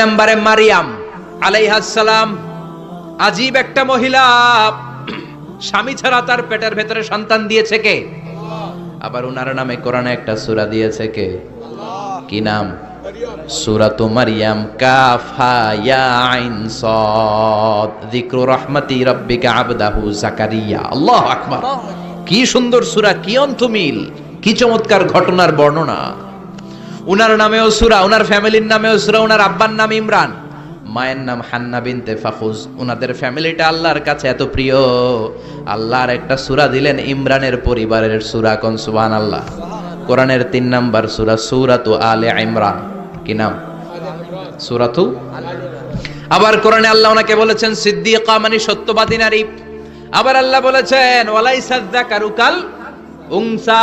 নম্বরে মারিয়াম আলাইহাসালাম আজীব একটা মহিলা। স্বামী ছাড়া তার পেটের ভেতরে সন্তান দিয়েছে কে? আবার উনার নামে কোরআনে একটা সূরা দিয়েছে কে? কি নাম? সূরাতু মারিয়াম, কাফ ইয়া আইন সাদ। যিকরু রাহমাতি রাব্বিকা আবদাহু জাকারিয়া। আল্লাহু আকবার। কি সুন্দর সূরা, কি অন্তমিল কি চমৎকার ঘটনার বর্ণনা। উনার নামেও সুরা, উনার ফ্যামিলির নামেও সুরা, উনার আব্বার নাম ইমরান। মায়ের নাম হান্না বিনতে ফাখুজ। উনাদের ফ্যামিলিটা আল্লাহর কাছে এত প্রিয়। আল্লাহর একটা সুরা দিলেন ইমরানের পরিবারের সুরা কোন? সুবান আল্লাহ কোরআনের তিন নাম্বার সুরা, সুরাতু আলে ইমরান। কি নাম? সুরাতু? আবার কোরআনে আল্লাহ ওনাকে বলেছেন, সিদ্দিকা মানে সত্যবাদী নারী। আবার আল্লাহ বলেছেন ওয়ালাইসা যাকারুকাল উনসা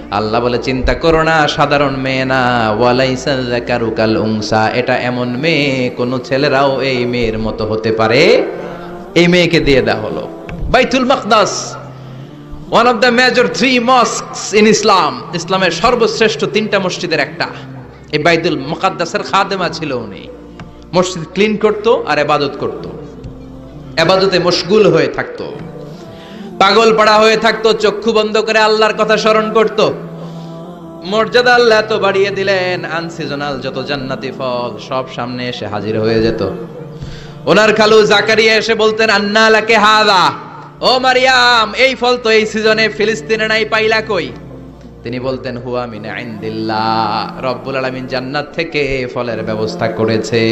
আল্লাহ বলে, চিন্তা করো না, সাধারণ মেয়ে না। ওয়ালাইসা যাকারুকাল উংসা এটা এমন মেয়ে, কোনো ছেলেরাও এই মেয়ের মতো হতে পারে। এই মেয়েকে দিয়ে দেওয়া হলো। Baitul Maqdis one of the major three mosques in Islam ইসলামের সর্বশ্রেষ্ঠ তিনটা মসজিদের একটা। এই বাইতুল মুকাদ্দাসের খাদেমা ছিল উনি। মসজিদ ক্লিন করতো আর এবাদত করতো। এবাদতে মশগুল হয়ে থাকতো। পাগল পাড়া হয়ে থাকতো, চক্ষু বন্ধ করে আল্লাহর কথা স্মরণ করত। মর্যাদা আল্লাহ এত বাড়িয়ে দিলেন আনসিজনাল যত জান্নাতি ফল সব সামনে এসে হাজির হয়ে যেত। ওনার খালু জাকারিয়া এসে বলতেন, আন্না লাকে হাদা? ও মারিয়াম, এই ফল তো এই সিজনে ফিলিস্তিনে নাই, পাইলা কই? তিনি বলতেন, হুয়া মিন ইনদিল্লাহ, রব্বুল আলামিন জান্নাত থেকে ফলের ব্যবস্থা করেছে।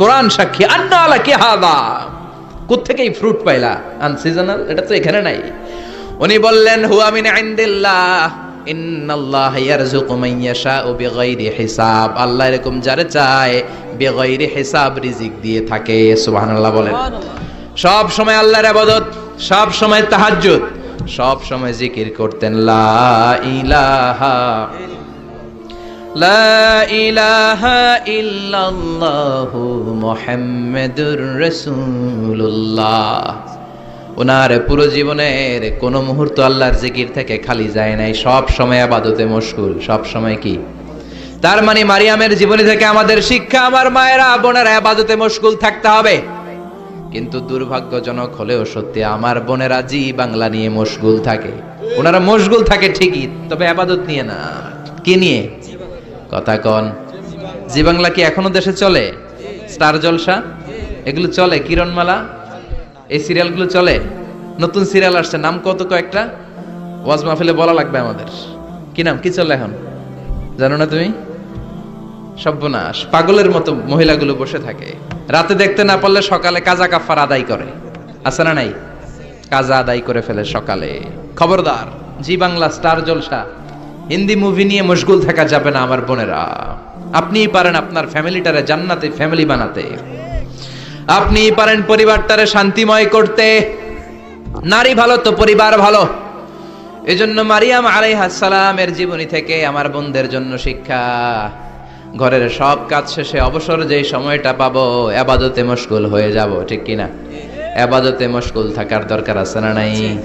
কোরআন সাক্ষী, আন্না লাকে হাদা? কোত্থেকে এই ফ্রুট পাইলা? আনসিজনাল এটা তো এখানে নাই। উনি বললেন হুয়া মিন ইনদিল্লাহ। ইন্নাল্লাহ ইয়ারযুকু মান ইয়াশাউ বিগাইরি হিসাব। আল্লাহ এরকম যারে চায় বিগাইরি হিসাব রিজিক দিয়ে থাকে সুবহানাল্লাহ বলেন। সব সময় আল্লাহর ইবাদত সব সময় তাহাজ্জুদ সব সময় জিকির করতেন লা ইলাহা ওনার পুরো জীবনের কোনো মুহূর্ত আল্লাহর জিকির থেকে খালি যায় নাই, সব সময় আবাদতে মশগুল সব সময় কি? তার মানে মারিয়ামের জীবনী থেকে আমাদের শিক্ষা, আমার মায়েরা, বোনেরা আবাদতে মশগুল থাকতে হবে। কিন্তু দুর্ভাগ্যজনক হলেও সত্যি আমার বোনেরা জি বাংলা নিয়ে মশগুল থাকে। ওনারা মশগুল থাকে ঠিকই, তবে আবাদত নিয়ে না। কে নিয়ে? কথা কন। জি বাংলা কি এখনও দেশে চলে? স্টার জলসা? এগুলো চলে? কিরণমালা? এই সিরিয়ালগুলো চলে? নতুন সিরিয়াল আসছে। নাম কত কয়েকটা? ওয়াজ মাহফিলে বলা লাগবে আমাদের। কি নাম? কি চলে এখন? জানো না তুমি? সর্বনাশ। পাগলের মতো মহিলাগুলো বসে থাকে। রাতে দেখতে না পারলে সকালে কাজা কাফার আদায় করে। আছে না নাই? কাজা আদায় করে ফেলে সকালে। খবরদার। জি বাংলা স্টার জলসা। হিন্দি মুভি নিয়ে মশগুল থাকা যাবে না আমার বোনেরা। আপনিই পারেন আপনার ফ্যামিলিটারে জান্নাতে ফ্যামিলি বানাতে। আপনিই পারেন পরিবারটারে শান্তিময় করতে। নারী ভালো তো পরিবার ভালো। এজন্য মারিয়াম আলাইহাসালামের জীবনী থেকে আমার বোনদের জন্য শিক্ষা। ঘরের সব কাজ শেষে অবসর যেই সময়টা পাবো, আবাদতে মশগুল হয়ে যাব, ঠিক কিনা? আবাদতে মশগুল থাকার দরকার আছে না নাই?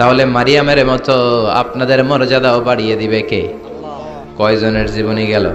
তাহলে মারিয়ামের মতো আপনাদের মর্যাদাও বাড়িয়ে দিবে কে? কয়জনের জীবনী গেল?